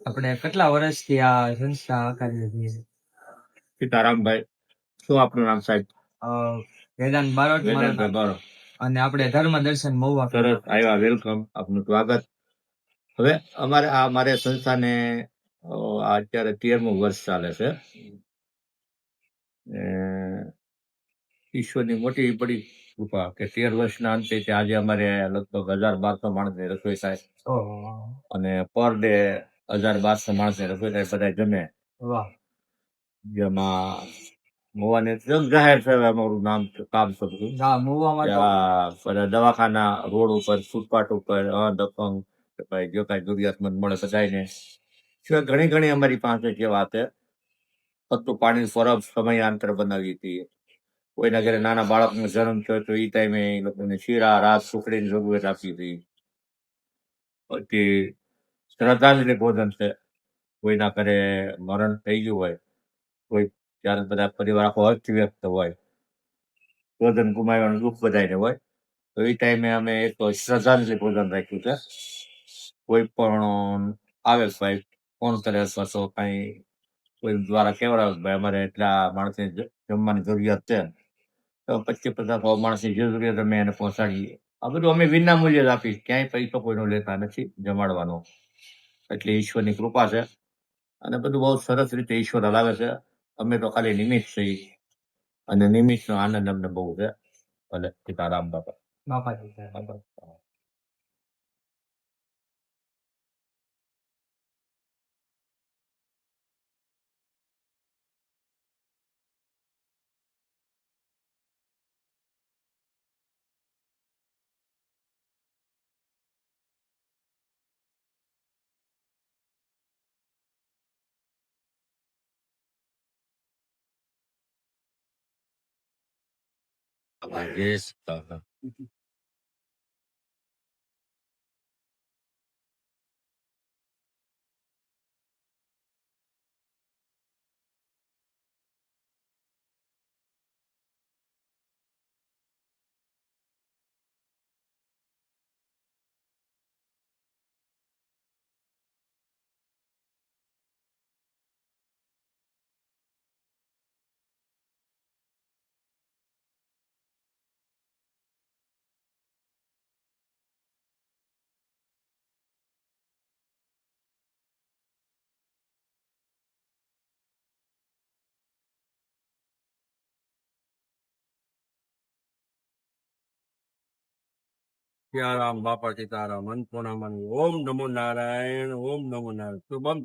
આપણે કેટલા વર્ષથી આ સંસ્થા આકારી રહી છે? સીતારામભાઈ. શું આપનું નામ સાહેબ? વેદાંત બારોટ અને આપણે ધર્મ દર્શન મહુવા સરસ આવ્યા વેલકમ. આપનું સ્વાગત. હવે અમારે આ મારે સંસ્થાને અત્યારે તેરમું વર્ષ ચાલે છે. ઈશ્વરની મોટી પડી કૃપા કે તેર વર્ષના અંતે આજે અમારે લગભગ હજાર બારસો માણસની રસોઈ થાય. અને પર ડે હજાર બારસો માણસની રસોઈ બધા જમે. જેમાં મોવાને જાહેર છે અમારું નામ કામ છે બધું. દવાખાના રોડ ઉપર ફૂટપાથ ઉપર ભાઈ જો કાંઈ જરૂરિયાતમંદ મળે બધાને સિવાય ઘણી ઘણી અમારી પાસે સેવા છે પત્તું પાણી ફરબ સમયાંતર બનાવી હતી. કોઈના ઘરે નાના બાળકનો જન્મ થયો તો એ ટાઈમે એ લોકોને શીરા રાત સુખડીની જરૂરિયાત આપી હતી. પછી શ્રદ્ધાંજલિ ભોજન છે. કોઈના ઘરે મરણ થઈ ગયું હોય, કોઈ ત્યારે બધા પરિવાર આખો અસ્તવ્યસ્ત હોય, ભોજન ગુમાવવાનું દુઃખ બધાને હોય, તો એ ટાઈમે અમે એક શ્રદ્ધાંજલિ ભોજન રાખ્યું છે. કોઈ પણ આવે ભાઈ, ફોન કરે, અથવા તો કાંઈ કોઈ દ્વારા કહેવડાવે ભાઈ અમારે એટલા માણસને જમવાની જરૂરિયાત છે. તો પચીસ પચાસ માણસની જરૂરિયાત અમે એને પહોંચાડીએ. આ બધું અમે વિના મૂલ્યે જ આપી ક્યાંય પૈસો કોઈનો લેતા નથી જમાડવાનો. એટલે ઈશ્વરની કૃપા છે. અને બધું બહુ સરસ રીતે ઈશ્વર હલાવે છે. અમે તો ખાલી નિમિત્ત છીએ. અને નિમિત્તનો આનંદ અમને બહુ છે. ભલે સીતારામ બાપા. બાપાજી સાહેબ. જય સિયારામ બાપા સીતારામ અન્નપૂર્ણામાં ઓમ નમો નારાયણ ઓમ નમો નારાયણ શુભમ